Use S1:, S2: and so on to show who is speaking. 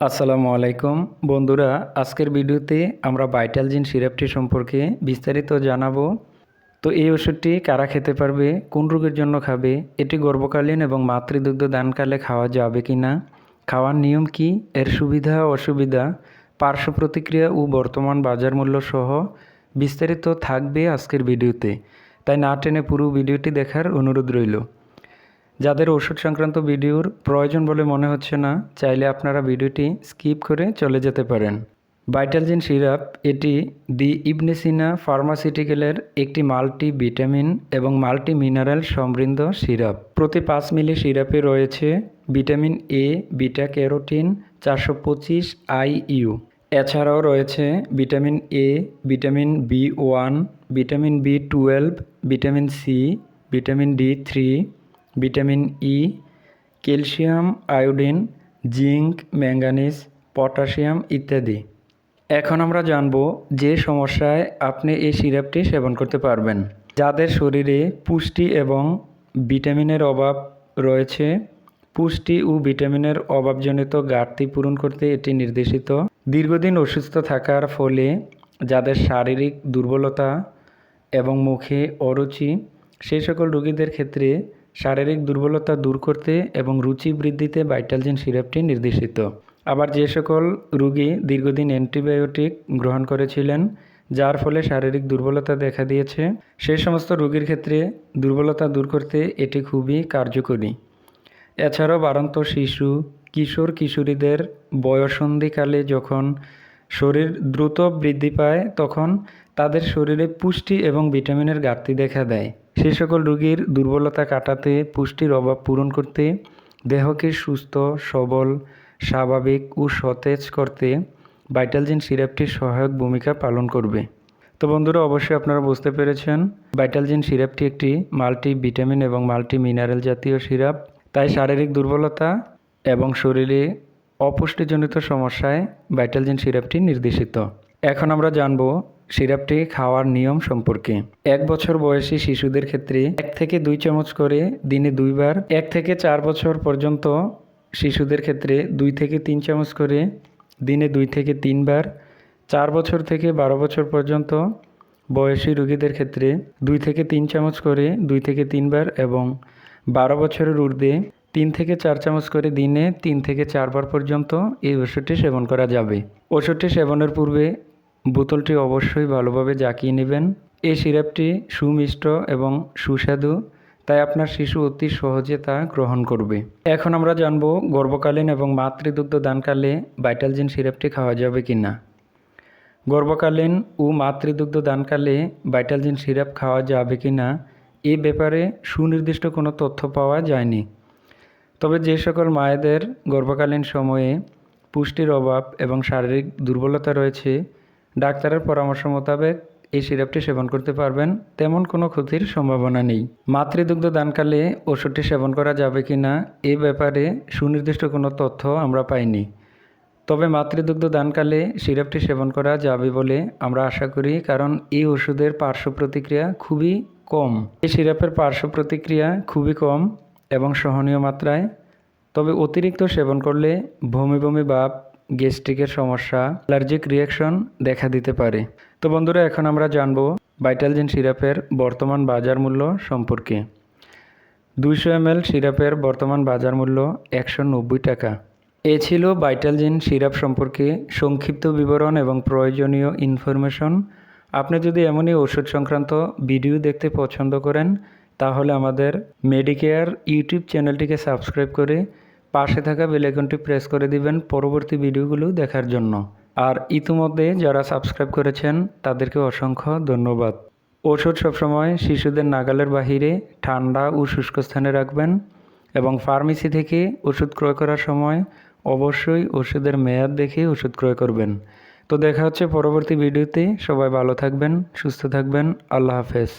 S1: আসসালামু আলাইকুম। বন্ধুরা, আজকের ভিডিওতে আমরা ভাইটাল জিন সিরাপটি সম্পর্কে বিস্তারিত জানাব। তো এই ওষুধটি কারা খেতে পারবে, কোন রোগের জন্য খাবে, এটি গর্ভকালীন এবং মাতৃদুগ্ধ দানকালে খাওয়া যাবে কি না খাওয়ার নিয়ম কি, এর সুবিধা অসুবিধা, পার্শ্ব প্রতিক্রিয়া ও বর্তমান বাজার মূল্য সহ বিস্তারিত থাকবে আজকের ভিডিওতে। তাই না টেনে পুরো ভিডিওটি দেখার অনুরোধ রইল। যাদের ওষুধ সংক্রান্ত ভিডিওর প্রয়োজন বলে মনে হচ্ছে না, চাইলে আপনারা ভিডিওটি স্কিপ করে চলে যেতে পারেন। ভাইটালজিন সিরাপ, এটি দি ইবনেসিনা ফার্মাসিউটিক্যালের একটি মাল্টি ভিটামিন এবং মাল্টি মিনারেল সমৃদ্ধ সিরাপ। প্রতি পাঁচ মিলি সিরাপে রয়েছে ভিটামিন এ, বিটা ক্যারোটিন চারশো পঁচিশ আইইউ। এছাড়াও রয়েছে vitamin A, vitamin B one, vitamin B twelve, vitamin C, vitamin D three vitamin E calcium, iodine, zinc, manganese, potassium ইত্যাদি। এখন আমরা জানব যে সমস্যায় আপনি এই সিরাপটি সেবন করতে পারবেন। যাদের শরীরে পুষ্টি এবং ভিটামিনের অভাব রয়েছে, পুষ্টি ও ভিটামিনের অভাবজনিত ঘাটতি পূরণ করতে এটি নির্দেশিত। দীর্ঘদিন অসুস্থ থাকার ফলে যাদের শারীরিক দুর্বলতা এবং মুখে অরুচি সেই সকল রোগীদের ক্ষেত্রে শারীরিক দুর্বলতা দূর করতে এবং রুচি বৃদ্ধিতে ভাইটালজিন সিরাপটি নির্দেশিত। আবার যে সকল রুগী দীর্ঘদিন অ্যান্টিবায়োটিক গ্রহণ করেছিলেন, যার ফলে শারীরিক দুর্বলতা দেখা দিয়েছে সেই সমস্ত রোগীর ক্ষেত্রে দুর্বলতা দূর করতে এটি খুবই কার্যকরী। এছাড়াও বাড়ন্ত শিশু, কিশোর, কিশোরীদের বয়সন্ধিকালে যখন শরীর দ্রুত বৃদ্ধি পায়, তখন তাদের শরীরে পুষ্টি এবং ভিটামিনের ঘাটতি দেখা দেয়। সে সকল রোগীর দুর্বলতা কাটাতে, পুষ্টির অভাব পূরণ করতে, দেহকে সুস্থ, সবল, স্বাভাবিক ও সতেজ করতে ভাইটালজিন সিরাপটি সহায়ক ভূমিকা পালন করবে। তো বন্ধুরা, অবশ্যই আপনারা বুঝতে পেরেছেন ভাইটালজিন সিরাপটি একটি মাল্টি ভিটামিন এবং মাল্টি মিনারেল জাতীয় সিরাপ তাই শারীরিক দুর্বলতা এবং শরীরে অপুষ্টিজনিত সমস্যায় ভাইটালজিন সিরাপটি নির্দেশিত। এখন আমরা জানব সিরাপটি খাওয়ার নিয়ম সম্পর্কে। এক বছর বয়সী শিশুদের ক্ষেত্রে এক থেকে দুই চামচ করে দিনে দুইবার, এক থেকে চার বছর পর্যন্ত শিশুদের ক্ষেত্রে দুই থেকে তিন চামচ করে দিনে দুই থেকে তিনবার, চার বছর থেকে বারো বছর পর্যন্ত বয়সী রোগীদের ক্ষেত্রে দুই থেকে তিন চামচ করে দুই থেকে তিনবার এবং বারো বছরের ঊর্ধ্বে তিন থেকে চার চামচ করে দিনে তিন থেকে চারবার পর্যন্ত এই ওষুধটি সেবন করা যাবে। ওষুধটি সেবনের পূর্বে বোতলটি অবশ্যই ভালোভাবে জাকিয়ে নেবেন। এই সিরাপটি সুমিষ্ট এবং সুস্বাদু, তাই আপনার শিশু অতি সহজে তা গ্রহণ করবে। এখন আমরা জানব গর্ভকালীন এবং মাতৃদুগ্ধ দানকালে ভাইটালজিন সিরাপটি খাওয়া যাবে কি না গর্ভকালীন ও মাতৃদুগ্ধ দানকালে ভাইটালজিন সিরাপ খাওয়া যাবে কি না এ ব্যাপারে সুনির্দিষ্ট কোনো তথ্য পাওয়া যায়নি। তবে যে সকল মায়েদের গর্ভকালীন সময়ে পুষ্টির অভাব এবং শারীরিক দুর্বলতা রয়েছে ডাক্তারের পরামর্শ মোতাবেক এই সিরাপটি সেবন করতে পারবেন, তেমন কোনো ক্ষতির সম্ভাবনা নেই। মাতৃদুগ্ধ দানকালে ওষুধটি সেবন করা যাবে কি না এ ব্যাপারে সুনির্দিষ্ট কোনো তথ্য আমরা পাইনি। তবে মাতৃদুগ্ধ দানকালে সিরাপটি সেবন করা যাবে বলে আমরা আশা করি, কারণ এই ওষুধের পার্শ্ব প্রতিক্রিয়া খুবই কম। এই সিরাপের পার্শ্ব প্রতিক্রিয়া খুবই কম এবং সহনীয় মাত্রায়, তবে অতিরিক্ত সেবন করলে বমি বমি ভাব গ্যাস্ট্রিকের সমস্যা, অ্যালার্জিক রিয়াকশন দেখা দিতে পারে। তো বন্ধুরা, এখন আমরা জানব ভাইটালজিন সিরাপের বর্তমান বাজার মূল্য সম্পর্কে। দুইশো এমএল সিরাপের বর্তমান বাজার মূল্য একশো নব্বই টাকা। এ ছিল ভাইটালজিন সিরাপ সম্পর্কে সংক্ষিপ্ত বিবরণ এবং প্রয়োজনীয় ইনফরমেশন। আপনি যদি এমনই ওষুধ সংক্রান্ত ভিডিও দেখতে পছন্দ করেন, তাহলে আমাদের মেডিকেয়ার ইউটিউব চ্যানেলটিকে সাবস্ক্রাইব করে পাশে থাকা বেলাইকনটি প্রেস করে দিবেন পরবর্তী ভিডিওগুলো দেখার জন্য। আর ইতিমধ্যে যারা সাবস্ক্রাইব করেছেন, তাদেরকে অসংখ্য ধন্যবাদ। ওষুধ সবসময় শিশুদের নাগালের বাহিরে ঠান্ডা ও শুষ্ক স্থানে রাখবেন এবং ফার্মেসি থেকে ওষুধ ক্রয় করার সময় অবশ্যই ওষুধের মেয়াদ দেখে ওষুধ ক্রয় করবেন। তো দেখা হচ্ছে পরবর্তী ভিডিওতে। সবাই ভালো থাকবেন, সুস্থ থাকবেন। আল্লাহ হাফেজ।